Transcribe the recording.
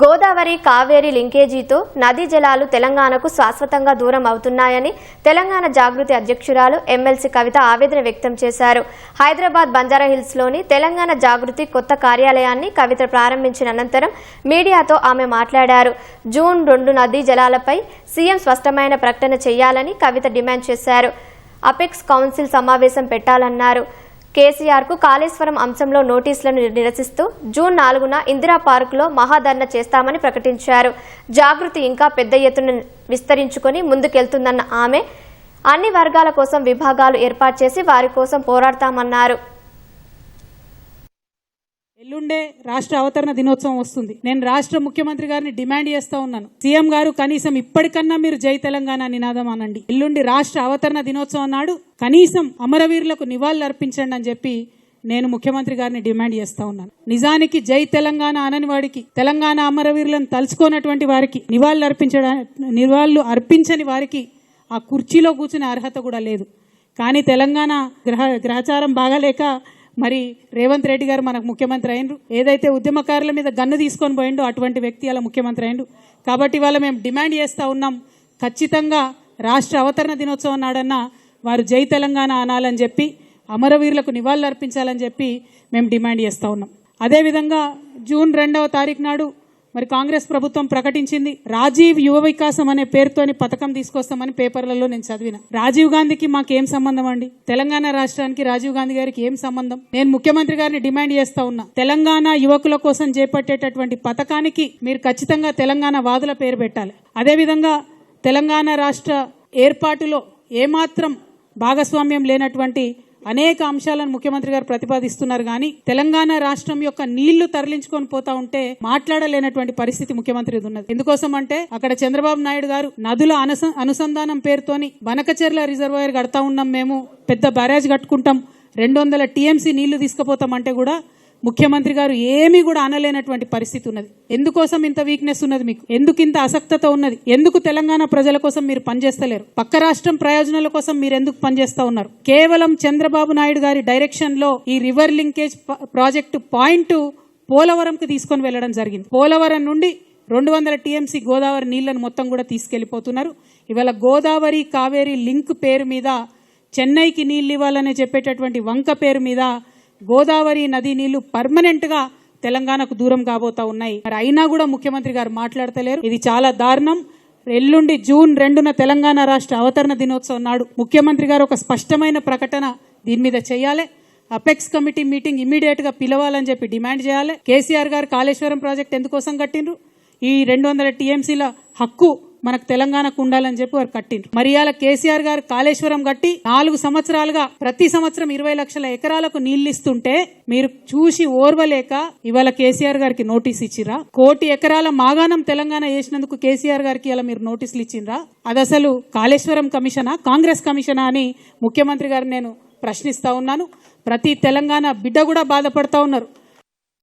గోదావరి కావేరి లింకేజీతో నదీ జలాలు తెలంగాణకు శాశ్వతంగా దూరం అవుతున్నాయని తెలంగాణ జాగృతి అధ్యక్షురాలు ఎమ్మెల్సీ కవిత ఆవేదన వ్యక్తం చేశారు. హైదరాబాద్ బంజారాహిల్స్లోని తెలంగాణ జాగృతి కొత్త కార్యాలయాన్ని కవిత ప్రారంభించిన అనంతరం మీడియాతో ఆమె మాట్లాడారు. జూన్ రెండు నదీ జలాలపై సీఎం స్పష్టమైన ప్రకటన చేయాలని కవిత డిమాండ్ చేశారు. అపెక్స్ కౌన్సిల్ సమావేశం పెట్టాలన్నారు. కేసీఆర్కు కాళేశ్వరం అంశంలో నోటీసులను నిరసిస్తూ జూన్ నాలుగున ఇందిరా పార్కులో మహాధర్ణ చేస్తామని ప్రకటించారు. జాగృతి ఇంకా పెద్ద ఎత్తున విస్తరించుకొని ముందుకెళ్తుందన్న ఆమె అన్ని వర్గాల కోసం విభాగాలు ఏర్పాటు చేసి వారి కోసం పోరాడతామన్నారు. ఎల్లుండే రాష్ట్ర అవతరణ దినోత్సవం వస్తుంది. నేను రాష్ట్ర ముఖ్యమంత్రి గారిని డిమాండ్ చేస్తా ఉన్నాను. సీఎం గారు కనీసం ఇప్పటికన్నా మీరు జై తెలంగాణ నినాదం అనండి. ఎల్లుండి రాష్ట్ర అవతరణ దినోత్సవం నాడు కనీసం అమరవీరులకు నివాళులు అర్పించండి అని చెప్పి నేను ముఖ్యమంత్రి గారిని డిమాండ్ చేస్తా ఉన్నాను. నిజానికి జై తెలంగాణ అనని వాడికి తెలంగాణ అమరవీరులను తలుచుకోనటువంటి వారికి నివాళులు అర్పించడానికి నివాళులు అర్పించని వారికి ఆ కుర్చీలో కూర్చునే అర్హత కూడా లేదు. కానీ తెలంగాణ గ్రహ గ్రహచారం బాగాలేక మరి రేవంత్ రెడ్డి గారు మనకు ముఖ్యమంత్రి అయిండ్రు ఏదైతే ఉద్యమకారుల మీద గన్ను తీసుకొని పోయిండో అటువంటి వ్యక్తి అలా ముఖ్యమంత్రి అయిండు కాబట్టి ఇవాళ మేము డిమాండ్ చేస్తూ ఉన్నాం ఖచ్చితంగా రాష్ట్ర అవతరణ దినోత్సవం నాడన్నా వారు జై తెలంగాణ అనాలని చెప్పి అమరవీరులకు నివాళులు అర్పించాలని చెప్పి మేము డిమాండ్ చేస్తూ ఉన్నాం. అదేవిధంగా జూన్ రెండవ తారీఖు నాడు మరి కాంగ్రెస్ ప్రభుత్వం ప్రకటించింది రాజీవ్ యువ వికాసం అనే పేరుతోని పథకం తీసుకొస్తామని పేపర్లలో నేను చదివిన. రాజీవ్ గాంధీకి మాకేం సంబంధం అండి? తెలంగాణ రాష్ట్రానికి రాజీవ్ గాంధీ గారికి ఏం సంబంధం? నేను ముఖ్యమంత్రి గారిని డిమాండ్ చేస్తా ఉన్నా. తెలంగాణ యువకుల కోసం చేపట్టేటటువంటి పథకానికి మీరు ఖచ్చితంగా తెలంగాణ వాదుల పేరు పెట్టాలి. అదేవిధంగా తెలంగాణ రాష్ట్ర ఏర్పాటులో ఏమాత్రం భాగస్వామ్యం లేనటువంటి అనేక అంశాలను ముఖ్యమంత్రి గారు ప్రతిపాదిస్తున్నారు. కానీ తెలంగాణ రాష్ట్రం యొక్క నీళ్ళు తరలించుకొని పోతా ఉంటే మాట్లాడలేనటువంటి పరిస్థితి ముఖ్యమంత్రి ఉన్నది. ఎందుకోసం అంటే అక్కడ చంద్రబాబు నాయుడు గారు నదుల అనుసంధానం పేరుతోని బనకచెర్ల రిజర్వాయర్ కడతా ఉన్నాం మేము పెద్ద బ్యారేజ్ కట్టుకుంటాం రెండు వందల టీఎంసీ నీళ్ళు తీసుకుపోతామంటే కూడా ముఖ్యమంత్రి గారు ఏమీ కూడా అనలేనటువంటి పరిస్థితి ఉన్నది. ఎందుకోసం ఇంత వీక్నెస్ ఉన్నది మీకు? ఎందుకు ఇంత అసక్తత ఉన్నది? ఎందుకు తెలంగాణ ప్రజల కోసం మీరు పనిచేస్తలేరు? పక్క రాష్ట్రం ప్రయోజనాల కోసం మీరు ఎందుకు పనిచేస్తా ఉన్నారు? కేవలం చంద్రబాబు నాయుడు గారి డైరెక్షన్లో ఈ రివర్ లింకేజ్ ప్రాజెక్టు పాయింట్ పోలవరంకి తీసుకొని వెళ్ళడం జరిగింది. పోలవరం నుండి రెండు వందల టీఎంసీ గోదావరి నీళ్ళను మొత్తం కూడా తీసుకెళ్ళిపోతున్నారు ఇవాళ గోదావరి కావేరి లింక్ పేరు మీద చెన్నైకి నీళ్ళు ఇవ్వాలని చెప్పేటటువంటి వంక పేరు మీద గోదావరి నది నీళ్ళు పర్మనెంట్గా తెలంగాణకు దూరం కాబోతా ఉన్నాయి. మరి అయినా కూడా ముఖ్యమంత్రి గారు మాట్లాడతలేరు. ఇది చాలా దారుణం. ఎల్లుండి జూన్ రెండున తెలంగాణ రాష్ట్ర అవతరణ దినోత్సవం నాడు ముఖ్యమంత్రి గారు ఒక స్పష్టమైన ప్రకటన దీని మీద చేయాలి. అపెక్స్ కమిటీ మీటింగ్ ఇమీడియట్గా పిలవాలని చెప్పి డిమాండ్ చేయాలి. కేసీఆర్ గారు కాళేశ్వరం ప్రాజెక్ట్ ఎందుకోసం కట్టిండ్రు? ఈ రెండు వందల టీఎంసీల హక్కు మనకు తెలంగాణకు ఉండాలని చెప్పి వారు కట్టిండ్రు. మరి కేసీఆర్ గారు కాళేశ్వరం కట్టి నాలుగు సంవత్సరాలుగా ప్రతి సంవత్సరం ఇరవై లక్షల ఎకరాలకు నీళ్ళు ఇస్తుంటే మీరు చూసి ఓర్వలేక ఇవాళ కేసీఆర్ గారికి నోటీస్ ఇచ్చిరా కోటి ఎకరాల మాగాణం తెలంగాణ చేసినందుకు కేసీఆర్ గారికి ఇలా మీరు నోటీసులు ఇచ్చిండ్రా అది అసలు కాళేశ్వరం కమిషనా కాంగ్రెస్ కమిషనా అని ముఖ్యమంత్రి గారు నేను ప్రశ్నిస్తా ఉన్నాను. ప్రతి తెలంగాణ బిడ్డ కూడా బాధపడతా ఉన్నారు.